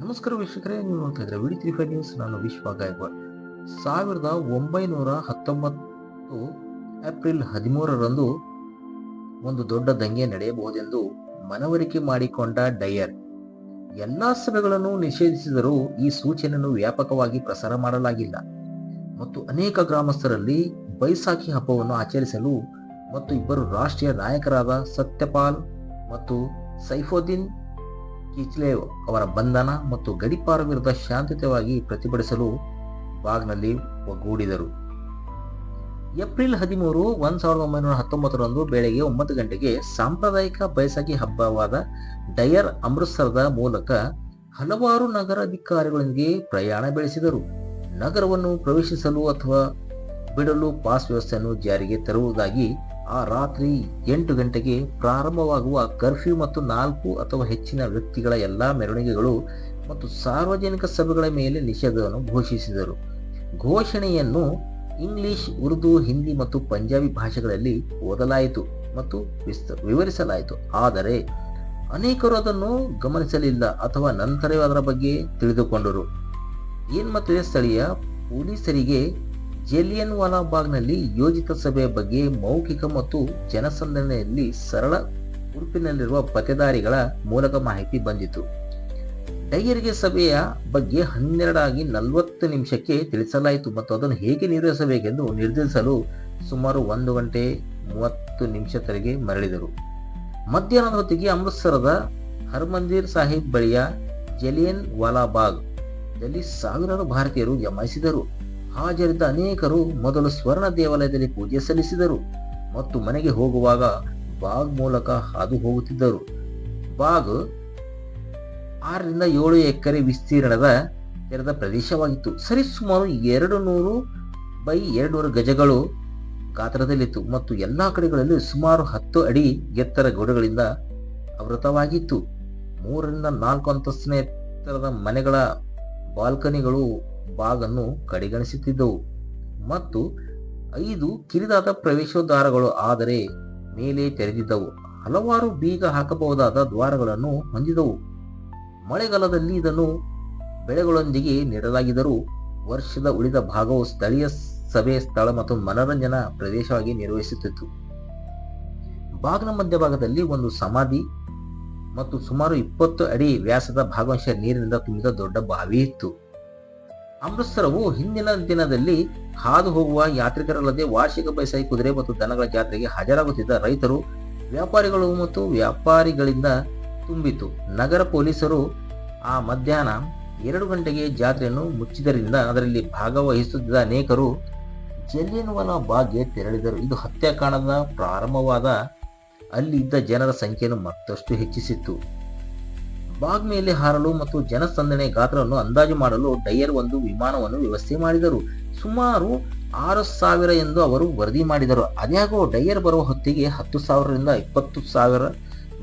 ನಮಸ್ಕಾರ ವೀಕ್ಷಕರೇ, ನೀವು ನೋಡ್ತಾ ವಿಡಿ ನ್ಯೂಸ್. ನಾನು ವಿಶ್ವ ಗಾಯಕ್ವಾಡ್. ಸಾವಿರದ ಒಂಬೈನೂರ ಹತ್ತೊಂಬತ್ತು ಏಪ್ರಿಲ್ ಹದಿಮೂರರಂದು ಒಂದು ದೊಡ್ಡ ದಂಗೆ ನಡೆಯಬಹುದೆಂದು ಮನವರಿಕೆ ಮಾಡಿಕೊಂಡ ಡಯರ್. ಎಲ್ಲಾ ಸಭೆಗಳನ್ನು ನಿಷೇಧಿಸಿದರೂ ಈ ಸೂಚನೆಯನ್ನು ವ್ಯಾಪಕವಾಗಿ ಪ್ರಸಾರ ಮಾಡಲಾಗಿಲ್ಲ. ಮತ್ತು ಅನೇಕ ಗ್ರಾಮಸ್ಥರಲ್ಲಿ ಬೈಸಾಖಿ ಹಬ್ಬವನ್ನು ಆಚರಿಸಲು ಮತ್ತು ಇಬ್ಬರು ರಾಷ್ಟ್ರೀಯ ನಾಯಕರಾದ ಸತ್ಯಪಾಲ್ ಮತ್ತು ಸೈಫುದ್ದೀನ್ ಕಿಚ್ಲೇವ್ ಅವರ ಬಂಧನ ಮತ್ತು ಗಡಿಪಾರ ವಿರುದ್ಧ ಶಾಂತಿಯುತವಾಗಿ ಪ್ರತಿಭಟಿಸಲು ಬಾಗ್ನಲ್ಲಿ ಒಗ್ಗೂಡಿದರು. ಏಪ್ರಿಲ್ ಹದಿಮೂರು ಒಂದು ಸಾವಿರದ ಒಂಬೈನೂರ ಹತ್ತೊಂಬತ್ತರಂದು ಬೆಳಗ್ಗೆ ಒಂಬತ್ತು ಗಂಟೆಗೆ ಸಾಂಪ್ರದಾಯಿಕ ಬೈಸಾಖಿ ಹಬ್ಬವಾದ ಡಯರ್ ಅಮೃತ್ಸರದ ಮೂಲಕ ಹಲವಾರು ನಗರ ಅಧಿಕಾರಿಗಳೊಂದಿಗೆ ಪ್ರಯಾಣ ಬೆಳೆಸಿದರು. ನಗರವನ್ನು ಪ್ರವೇಶಿಸಲು ಅಥವಾ ಬಿಡಲು ಪಾಸ್ ವ್ಯವಸ್ಥೆಯನ್ನು ಜಾರಿಗೆ ತರುವುದಾಗಿ ಆ ರಾತ್ರಿ ಎಂಟು ಗಂಟೆಗೆ ಪ್ರಾರಂಭವಾಗುವ ಕರ್ಫ್ಯೂ ಮತ್ತು ನಾಲ್ಕು ಅಥವಾ ಹೆಚ್ಚಿನ ವ್ಯಕ್ತಿಗಳ ಎಲ್ಲಾ ಮೆರವಣಿಗೆಗಳು ಮತ್ತು ಸಾರ್ವಜನಿಕ ಸಭೆಗಳ ಮೇಲೆ ನಿಷೇಧವನ್ನು ಘೋಷಿಸಿದರು. ಘೋಷಣೆಯನ್ನು ಇಂಗ್ಲಿಷ್, ಉರ್ದು, ಹಿಂದಿ ಮತ್ತು ಪಂಜಾಬಿ ಭಾಷೆಗಳಲ್ಲಿ ಓದಲಾಯಿತು ಮತ್ತು ವಿಸ್ತ, ವಿವರಿಸಲಾಯಿತು. ಆದರೆ ಅನೇಕರು ಅದನ್ನು ಗಮನಿಸಲಿಲ್ಲ ಅಥವಾ ನಂತರವೇ ಅದರ ಬಗ್ಗೆ ತಿಳಿದುಕೊಂಡರು. ಏನ್ ಮತ್ತು ಸ್ಥಳೀಯ ಪೊಲೀಸರಿಗೆ ಜಲಿಯನ್ ವಾಲಾಬಾಗ್ನಲ್ಲಿ ಯೋಜಿತ ಸಭೆಯ ಬಗ್ಗೆ ಮೌಖಿಕ ಮತ್ತು ಜನಸಂದಣಿಯಲ್ಲಿ ಸರಳ ಉಡುಪಿನಲ್ಲಿರುವ ಪತೆದಾರಿಗಳ ಮೂಲಕ ಮಾಹಿತಿ ಬಂದಿತು. ಡೈರಿಗೆ ಸಭೆಯ ಬಗ್ಗೆ ಹನ್ನೆರಡಾಗಿ ನಲವತ್ತು ನಿಮಿಷಕ್ಕೆ ತಿಳಿಸಲಾಯಿತು ಮತ್ತು ಅದನ್ನು ಹೇಗೆ ನಿರ್ವಹಿಸಬೇಕೆಂದು ನಿರ್ಧರಿಸಲು ಸುಮಾರು ಒಂದು ಗಂಟೆ ಮೂವತ್ತು ನಿಮಿಷ ತೆರೆಗೆ ಮರಳಿದರು. ಮಧ್ಯಾಹ್ನದ ಹೊತ್ತಿಗೆ ಅಮೃತ್ಸರದ ಹರ್ಮಂದಿರ್ ಸಾಹಿಬ್ ಬಳಿಯ ಜಲಿಯನ್ ವಾಲಾಬಾಗ್ ದಲ್ಲಿ ಸಾವಿರಾರು ಭಾರತೀಯರು ಜಮಾಯಿಸಿದರು. ಹಾಜರಿದ್ದ ಅನೇಕರು ಮೊದಲು ಸ್ವರ್ಣ ದೇವಾಲಯದಲ್ಲಿ ಪೂಜೆ ಸಲ್ಲಿಸಿದರು ಮತ್ತು ಮನೆಗೆ ಹೋಗುವಾಗ ಬಾಗ್ ಮೂಲಕ ಹಾದು ಹೋಗುತ್ತಿದ್ದರು. ಬಾಗ್ ಆರರಿಂದ ಏಳು ಎಕರೆ ವಿಸ್ತೀರ್ಣದ ತೆರೆದ ಪ್ರದೇಶವಾಗಿತ್ತು. ಸರಿಸುಮಾರು ಎರಡು ನೂರು ಬೈ ಎರಡುನೂರು ಗಜಗಳು ಗಾತ್ರದಲ್ಲಿತ್ತು ಮತ್ತು ಎಲ್ಲಾ ಕಡೆಗಳಲ್ಲಿ ಸುಮಾರು ಹತ್ತು ಅಡಿ ಎತ್ತರ ಗೋಡೆಗಳಿಂದ ಆವೃತವಾಗಿತ್ತು. ಮೂರರಿಂದ ನಾಲ್ಕು ಅಂತಸ್ತಿನ ಎತ್ತರದ ಮನೆಗಳ ಬಾಲ್ಕನಿಗಳು ಬಾಗನ್ನು ಕಡೆಗಣಿಸುತ್ತಿದ್ದವು. ಮತ್ತು ಐದು ಕಿರಿದಾದ ಪ್ರವೇಶದ್ವಾರಗಳು ಆದರೆ ಮೇಲೆ ತೆರೆದಿದ್ದವು. ಹಲವಾರು ಬೀಗ ಹಾಕಬಹುದಾದ ದ್ವಾರಗಳನ್ನು ಹೊಂದಿದವು. ಮಳೆಗಾಲದಲ್ಲಿ ಇದನ್ನು ಬೆಳೆಗಳೊಂದಿಗೆ ನೀಡಲಾಗಿದ್ದರೂ ವರ್ಷದ ಉಳಿದ ಭಾಗವು ಸ್ಥಳೀಯ ಸಭೆ, ಸ್ಥಳ ಮತ್ತು ಮನರಂಜನಾ ಪ್ರದೇಶವಾಗಿ ನಿರ್ವಹಿಸುತ್ತಿತ್ತು. ಬಾಗ್ನ ಮಧ್ಯಭಾಗದಲ್ಲಿ ಒಂದು ಸಮಾಧಿ ಮತ್ತು ಸುಮಾರು ಇಪ್ಪತ್ತು ಅಡಿ ವ್ಯಾಸದ ಭಾಗವಂಶ ನೀರಿನಿಂದ ತುಂಬಿದ ದೊಡ್ಡ ಬಾವಿ ಇತ್ತು. ಅಮೃತ್ಸರವು ಹಿಂದಿನ ದಿನದಲ್ಲಿ ಹಾದು ಹೋಗುವ ಯಾತ್ರಿಕರಲ್ಲದೆ ವಾರ್ಷಿಕ ಬೈಸಾಯಿ, ಕುದುರೆ ಮತ್ತು ದನಗಳ ಜಾತ್ರೆಗೆ ಹಾಜರಾಗುತ್ತಿದ್ದ ರೈತರು ವ್ಯಾಪಾರಿಗಳು ಮತ್ತು ವ್ಯಾಪಾರಿಗಳಿಂದ ತುಂಬಿತು ನಗರ ಪೊಲೀಸರು ಆ ಮಧ್ಯಾಹ್ನ ಎರಡು ಗಂಟೆಗೆ ಜಾತ್ರೆಯನ್ನು ಮುಚ್ಚಿದ್ದರಿಂದ ಅದರಲ್ಲಿ ಭಾಗವಹಿಸುತ್ತಿದ್ದ ಅನೇಕರು ಜಲ್ಲಿನವನ ಬಾಗ್ಗೆ ತೆರಳಿದರು. ಇದು ಹತ್ಯಾಕಾಂಡದ ಪ್ರಾರಂಭವಾದ ಅಲ್ಲಿದ್ದ ಜನರ ಸಂಖ್ಯೆಯನ್ನು ಮತ್ತಷ್ಟು ಹೆಚ್ಚಿಸಿತ್ತು. ಬಾಗ್ ಮೇಲೆ ಹಾರಲು ಮತ್ತು ಜನಸಂದಣಿ ಗಾತ್ರವನ್ನು ಅಂದಾಜು ಮಾಡಲು ಡೈಯರ್ ಒಂದು ವಿಮಾನವನ್ನು ವ್ಯವಸ್ಥೆ ಮಾಡಿದರು. ಸುಮಾರು ಆರು ಸಾವಿರ ಎಂದು ಅವರು ವರದಿ ಮಾಡಿದರು. ಅದ್ಯಾಗೋ ಡೈಯರ್ ಬರುವ ಹೊತ್ತಿಗೆ ಹತ್ತು ಸಾವಿರದಿಂದ ಇಪ್ಪತ್ತು ಸಾವಿರ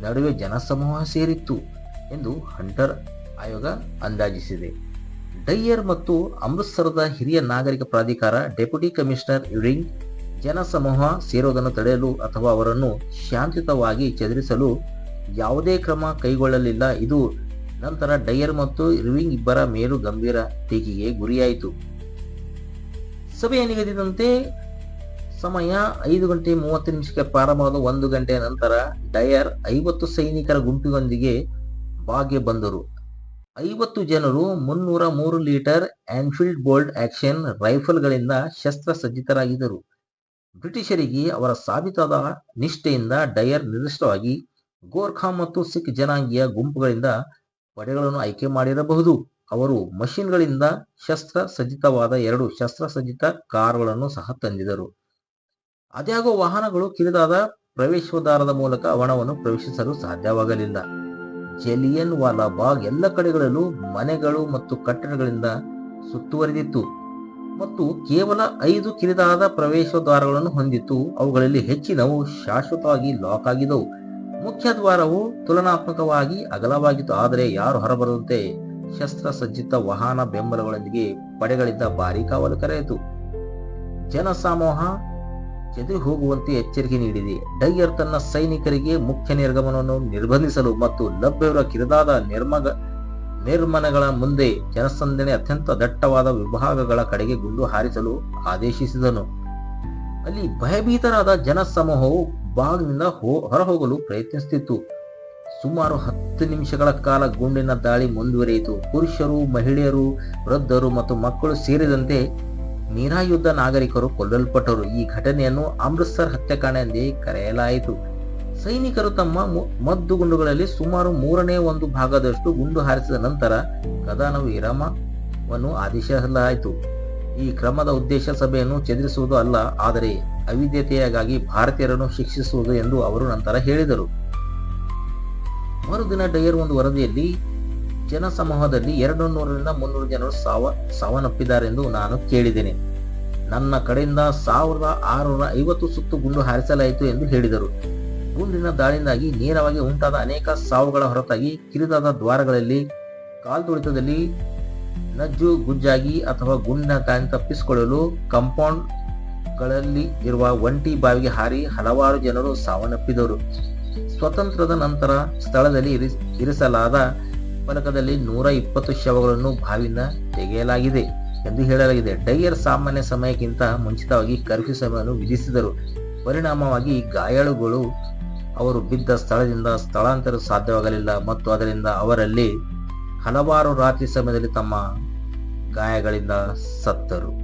ನಡುವೆ ಜನಸಮೂಹ ಸೇರಿತ್ತು ಎಂದು ಹಂಟರ್ ಆಯೋಗ ಅಂದಾಜಿಸಿದೆ. ಡೈಯರ್ ಮತ್ತು ಅಮೃತ್ಸರದ ಹಿರಿಯ ನಾಗರಿಕ ಪ್ರಾಧಿಕಾರ ಡೆಪ್ಯೂಟಿ ಕಮಿಷನರ್ ರಿಂಗ್ ಜನಸಮೂಹ ಸೇರೋದನ್ನು ತಡೆಯಲು ಅಥವಾ ಅವರನ್ನು ಶಾಂತಿಯುತವಾಗಿ ಚದುರಿಸಲು ಯಾವುದೇ ಕ್ರಮ ಕೈಗೊಳ್ಳಲಿಲ್ಲ. ಇದು ನಂತರ ಡಯರ್ ಮತ್ತು ರಿವಿಂಗ್ ಇಬ್ಬರ ಮೇಲೂ ಗಂಭೀರ ಟೀಕೆಗೆ ಗುರಿಯಾಯಿತು. ಸಭೆಯ ನಿಗದಿದಂತೆ ಸಮಯ ಐದು ಗಂಟೆ ಮೂವತ್ತು ನಿಮಿಷಕ್ಕೆ ಪ್ರಾರಂಭವಾದ ಒಂದು ಗಂಟೆಯ ನಂತರ ಡಯರ್ ಐವತ್ತು ಸೈನಿಕರ ಗುಂಪಿನೊಂದಿಗೆ ಬಾಗೆ ಬಂದರು. ಐವತ್ತು ಜನರು ಮುನ್ನೂರ ಮೂರು ಲೀಟರ್ ಆನ್ಫೀಲ್ಡ್ ಬೋಲ್ಡ್ ಆಕ್ಷನ್ ರೈಫಲ್ಗಳಿಂದ ಶಸ್ತ್ರಸಜ್ಜಿತರಾಗಿದ್ದರು. ಬ್ರಿಟಿಷರಿಗೆ ಅವರ ಸಾಬೀತಾದ ನಿಷ್ಠೆಯಿಂದ ಡಯರ್ ನಿರ್ದಿಷ್ಟವಾಗಿ ಗೋರ್ಖಾ ಮತ್ತು ಸಿಖ್ ಜನಾಂಗೀಯ ಗುಂಪುಗಳಿಂದ ಪಡೆಗಳನ್ನು ಆಯ್ಕೆ ಮಾಡಿರಬಹುದು. ಅವರು ಮಷಿನ್ಗಳಿಂದ ಶಸ್ತ್ರ ಸಜ್ಜಿತವಾದ ಎರಡು ಶಸ್ತ್ರಸಜ್ಜಿತ ಕಾರುಗಳನ್ನು ಸಹ ತಂದಿದರು ಅದ್ಯಾಗೋ ವಾಹನಗಳು ಕಿರಿದಾದ ಪ್ರವೇಶದ್ವಾರದ ಮೂಲಕ ಅವಣವನ್ನು ಪ್ರವೇಶಿಸಲು ಸಾಧ್ಯವಾಗಲಿಲ್ಲ. ಜಲಿಯನ್ ವಾಲಾ ಬಾಗ್ ಎಲ್ಲ ಕಡೆಗಳಲ್ಲೂ ಮನೆಗಳು ಮತ್ತು ಕಟ್ಟಡಗಳಿಂದ ಸುತ್ತುವರಿದಿತ್ತು. ಮತ್ತು ಕೇವಲ ಐದು ಕಿರಿದಾದ ಪ್ರವೇಶದ್ವಾರಗಳನ್ನು ಹೊಂದಿತ್ತು. ಅವುಗಳಲ್ಲಿ ಹೆಚ್ಚಿನವು ಶಾಶ್ವತವಾಗಿ ಲಾಕ್ ಆಗಿದ್ದವು. ಮುಖ್ಯ ದ್ವಾರವು ತುಲನಾತ್ಮಕವಾಗಿ ಅಗಲವಾಗಿತ್ತು, ಆದರೆ ಯಾರು ಹೊರಬರದಂತೆ ಶಸ್ತ್ರಸಜ್ಜಿತ ವಾಹನ ಬೆಂಬಲಗಳೊಂದಿಗೆ ಪಡೆಗಳಿಂದ ಭಾರೀ ಕಾವಲು ಕರೆಯಿತು. ಜನಸಮೂಹ ಚದುರಿ ಹೋಗುವಂತೆ ಎಚ್ಚರಿಕೆ ನೀಡಿದೆ. ಡೈಯರ್ ತನ್ನ ಸೈನಿಕರಿಗೆ ಮುಖ್ಯ ನಿರ್ಗಮನವನ್ನು ನಿರ್ಬಂಧಿಸಲು ಮತ್ತು ಲಭ್ಯವಿರುವ ಕಿರಿದಾದ ನಿರ್ಮಗ, ನಿರ್ಮನಗಳ ಮುಂದೆ ಜನಸಂದಣಿ ಅತ್ಯಂತ ದಟ್ಟವಾದ ವಿಭಾಗಗಳ ಕಡೆಗೆ ಗುಂಡು ಹಾರಿಸಲು ಆದೇಶಿಸಿದನು. ಅಲ್ಲಿ ಭಯಭೀತರಾದ ಜನಸಮೂಹವು ಬಾಗಿಲಿಂದ ಹೋ, ಹೊರಹೋಗಲು ಪ್ರಯತ್ನಿಸುತ್ತಿತ್ತು. ಸುಮಾರು ಹತ್ತು ನಿಮಿಷಗಳ ಕಾಲ ಗುಂಡಿನ ದಾಳಿ ಮುಂದುವರಿಯಿತು. ಪುರುಷರು, ಮಹಿಳೆಯರು, ವೃದ್ಧರು ಮತ್ತು ಮಕ್ಕಳು ಸೇರಿದಂತೆ ನಿರಾಯುಧ ನಾಗರಿಕರು ಕೊಲ್ಲಲ್ಪಟ್ಟರು. ಈ ಘಟನೆಯನ್ನು ಅಮೃತ್ಸರ್ ಹತ್ಯಾಕಾಂಡ ಎಂದೇ ಕರೆಯಲಾಯಿತು. ಸೈನಿಕರು ತಮ್ಮ ಮದ್ದು ಗುಂಡುಗಳಲ್ಲಿ ಸುಮಾರು ಮೂರನೇ ಒಂದು ಭಾಗದಷ್ಟು ಗುಂಡು ಹಾರಿಸಿದ ನಂತರ ಕದನ ವಿರಾಮವನ್ನು ಆದೇಶಿಸಲಾಯಿತು. ಈ ಕ್ರಮದ ಉದ್ದೇಶ ಸಭೆಯನ್ನು ಚದುರಿಸುವುದು ಅಲ್ಲ, ಆದರೆ ಅವಿದ್ಯತೆಯಾಗಿ ಭಾರತೀಯರನ್ನು ಶಿಕ್ಷಿಸುವುದು ಎಂದು ಅವರು ನಂತರ ಹೇಳಿದರು. ಮರುದಿನ ಡಯರ್ ಒಂದು ವರದಿಯಲ್ಲಿ, ಜನಸಮೂಹದಲ್ಲಿ ಎರಡು ನೂರರಿಂದ ಮುನ್ನೂರು ಜನರು ಸಾವ, ಸಾವನ್ನಪ್ಪಿದ್ದಾರೆಂದು ನಾನು ಕೇಳಿದ್ದೇನೆ. ನನ್ನ ಕಡೆಯಿಂದ ಸಾವಿರದ ಆರುನೂರ ಐವತ್ತು ಸುತ್ತು ಗುಂಡು ಹಾರಿಸಲಾಯಿತು ಎಂದು ಹೇಳಿದರು. ಗುಂಡಿನ ದಾಳಿಯಿಂದಾಗಿ ನೇರವಾಗಿ ಉಂಟಾದ ಅನೇಕ ಸಾವುಗಳ ಹೊರತಾಗಿ ಕಿರಿದಾದ ದ್ವಾರಗಳಲ್ಲಿ, ಕಾಲ್ತುಳಿತದಲ್ಲಿ ನಜ್ಜು, ಗುಜ್ಜಾಗಿ ಅಥವಾ ಗುಂಡಿನ ತಾಯಿ ತಪ್ಪಿಸಿಕೊಳ್ಳಲು ಕಾಂಪೌಂಡ್ಗಳಲ್ಲಿ ಇರುವ ಒಂಟಿ ಬಾವಿಗೆ ಹಾರಿ ಹಲವಾರು ಜನರು ಸಾವನ್ನಪ್ಪಿದರು ಸ್ವತಂತ್ರದ ನಂತರ ಸ್ಥಳದಲ್ಲಿ ಇರಿಸ್- ಇರಿಸಲಾದ ಫಲಕದಲ್ಲಿ ನೂರ ಇಪ್ಪತ್ತು ಶವಗಳನ್ನು ಬಾವಿಯಿಂದ ತೆಗೆಯಲಾಗಿದೆ ಎಂದು ಹೇಳಲಾಗಿದೆ. ಡೈಯರ್ ಸಾಮಾನ್ಯ ಸಮಯಕ್ಕಿಂತ ಮುಂಚಿತವಾಗಿ ಕರ್ಫ್ಯೂ ಸಮಯವನ್ನು ವಿಧಿಸಿದರು. ಪರಿಣಾಮವಾಗಿ ಗಾಯಾಳುಗಳು ಅವರು ಬಿದ್ದ ಸ್ಥಳದಿಂದ ಸ್ಥಳಾಂತರ ಸಾಧ್ಯವಾಗಲಿಲ್ಲ ಮತ್ತು ಅದರಿಂದ ಅವರಲ್ಲಿ ಹಲವಾರು ರಾತ್ರಿ ಸಮಯದಲ್ಲಿ ತಮ್ಮ ಗಾಯಗಳಿಂದ ಸತ್ತರು.